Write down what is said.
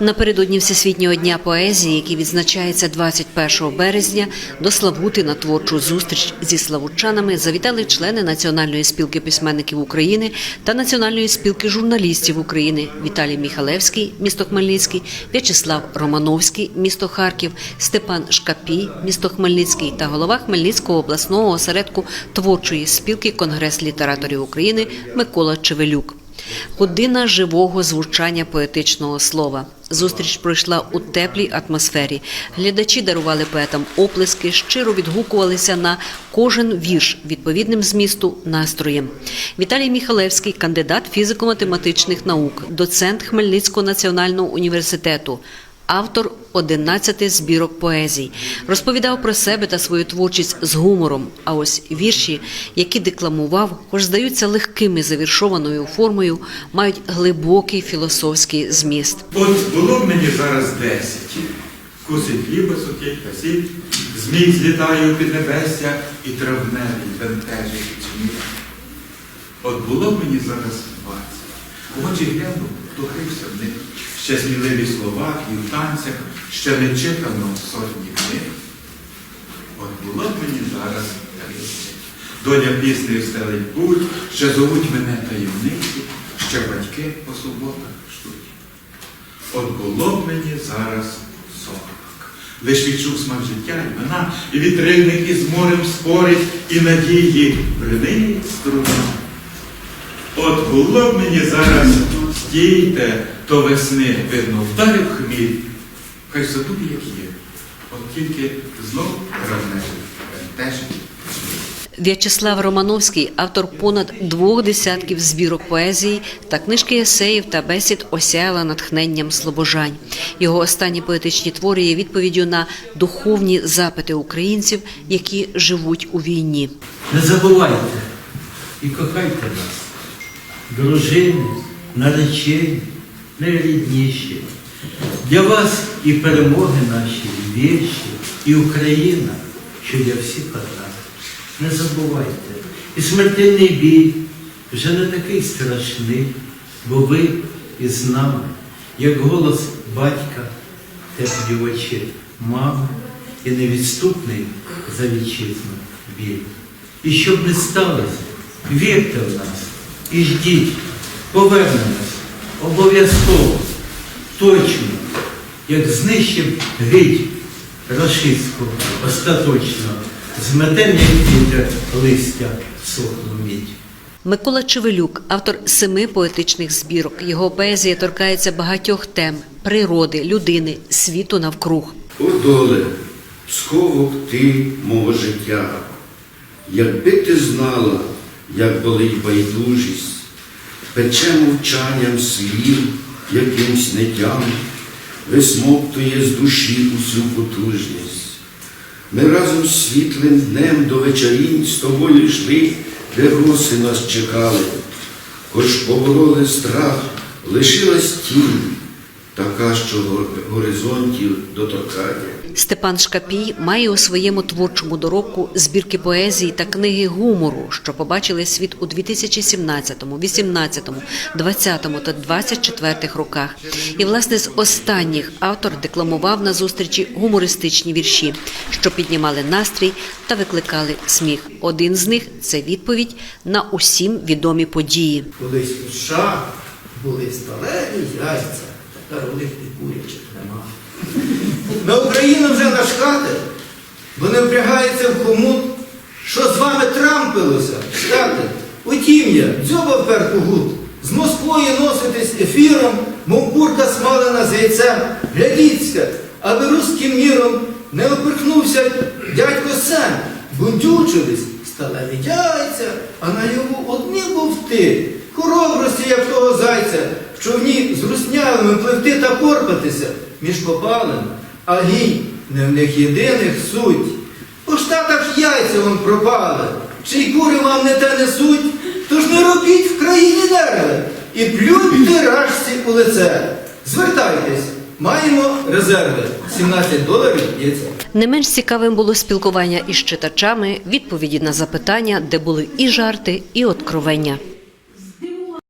Напередодні Всесвітнього дня поезії, який відзначається 21 березня, до Славути на творчу зустріч зі славутчанами завітали члени Національної спілки письменників України та Національної спілки журналістів України Віталій Міхалевський, місто Хмельницький, В'ячеслав Романовський, місто Харків, Степан Шкапій, місто Хмельницький та голова Хмельницького обласного осередку творчої спілки Конгрес літераторів України Микола Чевелюк. Година живого звучання поетичного слова. Зустріч пройшла у теплій атмосфері. Глядачі дарували поетам оплески, щиро відгукувалися на кожен вірш відповідним змісту настроєм. Віталій Міхалевський, кандидат фізико-математичних наук, доцент Хмельницького національного університету. Автор 11 збірок поезій розповідав про себе та свою творчість з гумором. А ось вірші, які декламував, хоч здаються легкими завіршованою формою, мають глибокий філософський зміст. От було б мені зараз десять. Кусить хліба сухий, косить, змій злітає у піднебестя і травневий бентежить чмір. От було б мені зараз двадцять. Очі глянув, втухився в них. Ще сміливі слова і в танцях, ще не читано сотні книг. От було б мені зараз тридцять. Доня пісни стелить путь, ще зовуть мене таємниці, ще батьки по суботах ждуть. От було б мені зараз сорок. Лиш відчув смак життя і вина, і вітрильник із морем спорить, і надії бриниць струна. От було б мені зараз стійте, то весни видно вдарив хміль. Хай все як є. От тільки знов равнежить, бентежить. В'ячеслав Романовський, автор понад двох десятків збірок поезії та книжки есеїв та бесід осяяла натхненням слобожань. Його останні поетичні твори є відповіддю на духовні запити українців, які живуть у війні. Не забувайте і кохайте нас, дружини, наречені, найрідніші. Для вас і перемоги наші, і вірші, і Україна, що для всіх одна. Не забувайте, і смертельний бій вже не такий страшний, бо ви із нами, як голос батька, теплі очі мами і невідступний за вітчизну біль. І щоб не сталося, вірте в нас і ждіть, повернемось обов'язково, точно, як знищив гить рашистську остаточно, зметем, як вітер листя сохлу мідь. Микола Чевелюк, автор семи поетичних збірок. Його поезія торкається багатьох тем природи, людини, світу навкруг. О доле, сховок ти мого життя, якби ти знала, як болить байдужість, пече мовчанням слів, якимсь нетям, висмоктує з душі усю потужність. Ми разом з світлим днем до вечорінь з тобою йшли, де роси нас чекали, хоч побороли страх, лишилась тінь, така, що горизонтів доторкає. Степан Шкапій має у своєму творчому доробку збірки поезії та книги гумору, що побачили світ у 2017, 18, 20 та 24 роках. І власне з останніх автор декламував на зустрічі гумористичні вірші, що піднімали настрій та викликали сміх. Один з них це відповідь на усім відомі події. Колись у США були сталеві яйця, тепер у них і курячих нема. На Україну вже нашкати, бо не впрягається в хомут, що з вами трампилося, штати. Утім я, дзьоба впер кугут, з Москвою носитись ефіром, мов курка смалена з яйцем. Глядіться, аби руським міром не опирхнувся дядько Сем. Бунтючились, сталеві яйця, а на його одні бовти. Хоробрості, як того зайця, в човні з руснявими пливти та порпатися між попалин, а гінь не в них єдиних суть. У штатах яйця вон пропали, чи й кури вам не те несуть, тож не робіть в країні нерви і плюньте рашці у лице. Звертайтесь, маємо резерви. 17 доларів яйця. Не менш цікавим було спілкування із читачами, відповіді на запитання, де були і жарти, і откровення.